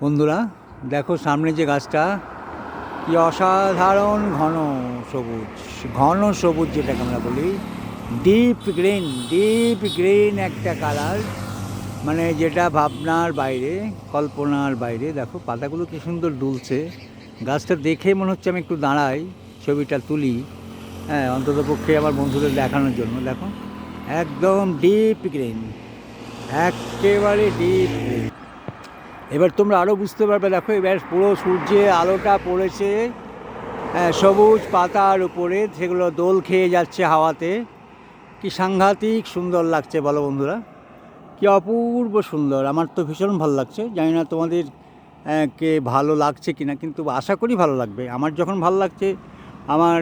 বন্ধুরা, দেখো সামনে যে গাছটা, কি অসাধারণ ঘন সবুজ ঘন সবুজ যেটাকে আমরা বলি ডিপ গ্রিন ডিপ গ্রিন একটা কালার মানে যেটা ভাবনার বাইরে, কল্পনার বাইরে, দেখো পাতাগুলো কি সুন্দর দুলছে। গাছটা দেখে মনে হচ্ছে আমি একটু দাঁড়াই, ছবিটা তুলি হ্যাঁ অন্তত পক্ষে আমার বন্ধুদের দেখানোর জন্য, দেখো। একদম ডিপ গ্রিন একেবারে ডিপ গ্রিন এবার তোমরা আরও বুঝতে পারবে দেখো এবার পুরো সূর্যে আলোটা পড়েছে হ্যাঁ, সবুজ পাতার উপরে সেগুলো দোল খেয়ে যাচ্ছে হাওয়াতে। কি সাংঘাতিক সুন্দর লাগছে বলো বন্ধুরা। কি অপূর্ব সুন্দর আমার তো ভীষণ ভালো লাগছে। জানি না তোমাদের কে ভালো লাগছে কি না কিন্তু আশা করি ভালো লাগবে। আমার যখন ভালো লাগছে আমার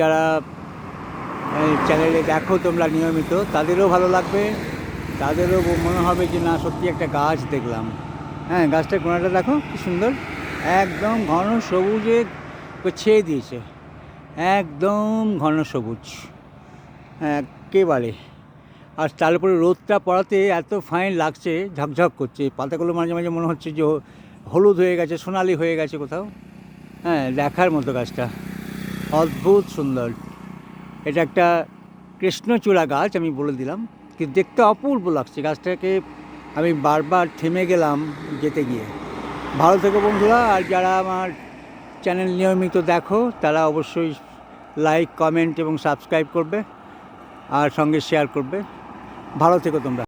যারা চ্যানেলে দেখো তোমরা নিয়মিত তাদেরও ভালো লাগবে। তাদেরও মনে হবে যে না সত্যি একটা গাছ দেখলাম। হ্যাঁ গাছটার কোনাটা দেখো, কি সুন্দর। একদম ঘন সবুজে ছেয়ে দিয়েছে। একদম ঘন সবুজ। হ্যাঁ একেবারে। আর তার উপরে রোদটা পড়াতে এত ফাইন লাগছে, ঝকঝক করছে। পাতাগুলো মাঝে মাঝে মনে হচ্ছে যে হলুদ হয়ে গেছে, সোনালি হয়ে গেছে কোথাও। হ্যাঁ দেখার মতো গাছটা। অদ্ভুত সুন্দর। এটা একটা কৃষ্ণচূড়া গাছ, আমি বলে দিলাম। কিন্তু দেখতে অপূর্ব লাগছে। গাছটাকে আমি বারবার থেমে গেলাম যেতে গিয়ে। ভালো থেকো বন্ধুরা, আর যারা আমার চ্যানেল নিয়মিত দেখো, তারা অবশ্যই লাইক, কমেন্ট এবং সাবস্ক্রাইব করবে আর সঙ্গে শেয়ার করবে। ভালো থেকো তোমরা।